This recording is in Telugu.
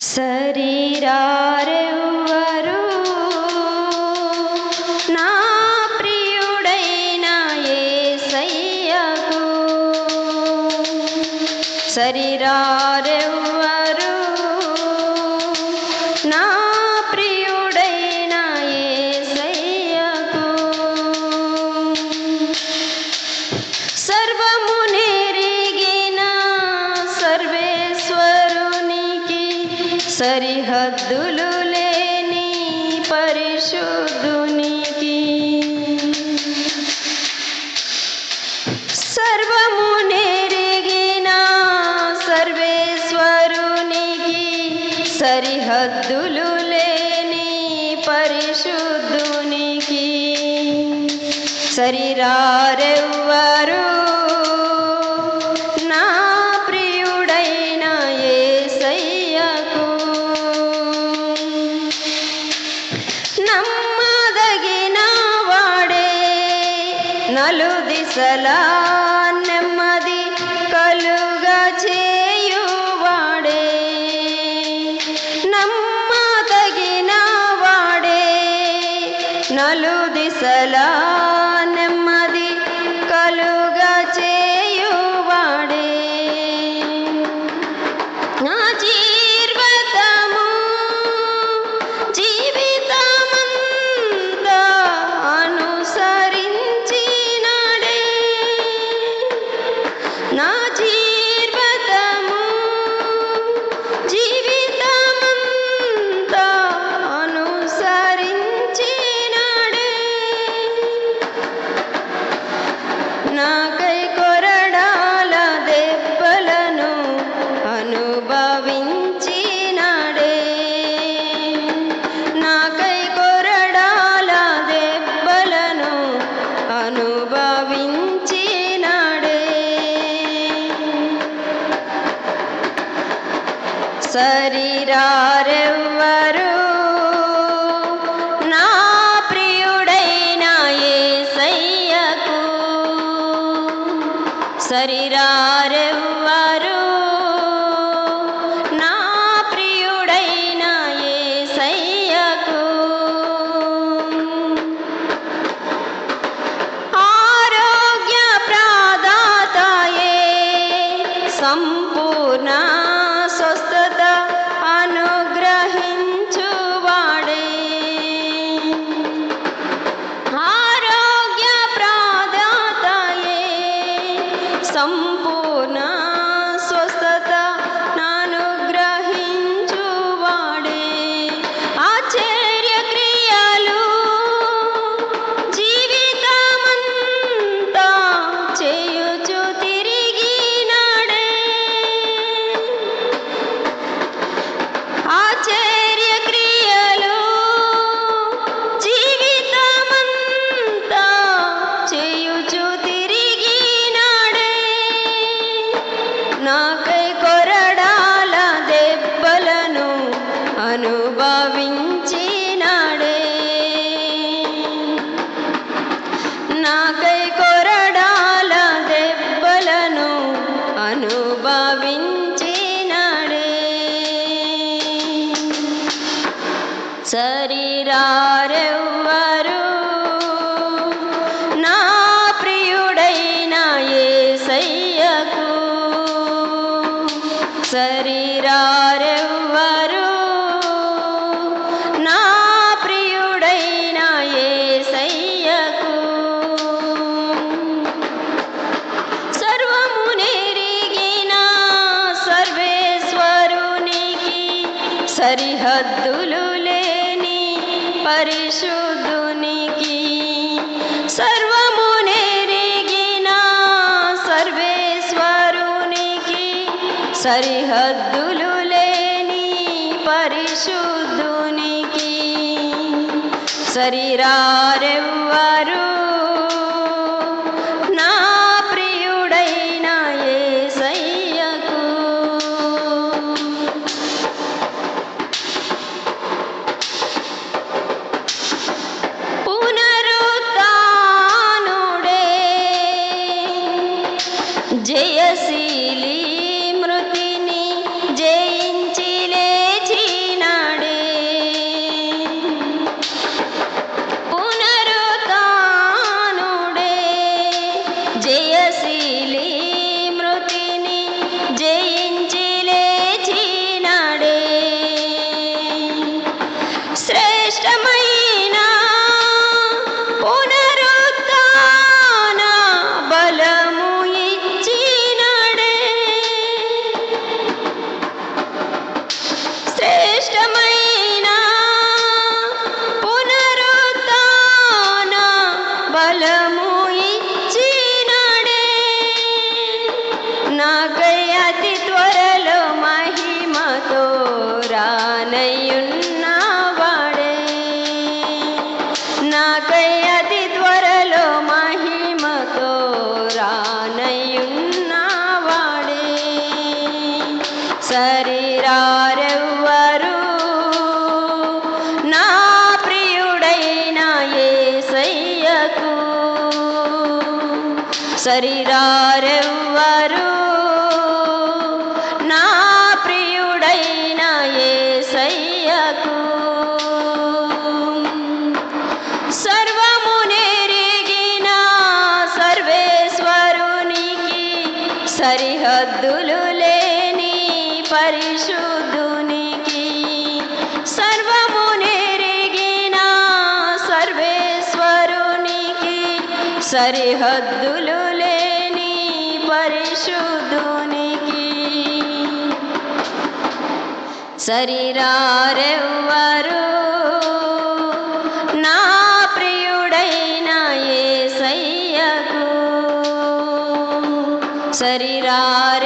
శరీరారెవ్వరు? నా ప్రియుడైన యేసయ్యకు శరీరారెవ్వరు? సరిహద్దులు లేని పరిశుద్ధునికి సర్వము నెరిగిన సర్వేశ్వరునికి సరిహద్దులు లేని పరిశుద్ధునికి శరీరారెవ్వరు నలు దిశలా నెమ్మది కలుగా చేయువాడే నమ్మదగిన వాడే నలు దిశలా నెమ్మది శరీరారెవ్వరు? నా ప్రియుడైన యేసయ్యకు శరీరారెవ్వరు? నా ప్రియుడైన యేసయ్యకు ఆరోగ్య ప్రాదాతయే సంపూర్ణ స్వస్థ శరీరారెవ్వరు నా ప్రియుడైన యేసయ్యకు శరీరారెవ్వరు నా ప్రియుడైన యేసయ్యకు సర్వము నెరిగిన సర్వేశ్వరునికి సరిహద్దులు పరిశుద్ధునికి సర్వము నెరిగిన సర్వేశ్వరునికి సరిహద్దులు లేని పరిశుద్ధునికి శరీరారెవ్వరు ಶ್ರೇಯಸ್ రానయ్యున్నవాడే నాకై అతి త్వరలో మహిమతో రానయ్యున్నవాడే. శరీరారెవ్వరు నా ప్రియుడైన యేసయ్యకు శరీరారెవ్వరు సరిహద్దులు లేని పరిశుద్ధునికి సర్వము నెరిగిన సర్వేశ్వరునికి సరిహద్దులు లేని పరిశుద్ధునికి శరీరారెవ్వరు शरीरार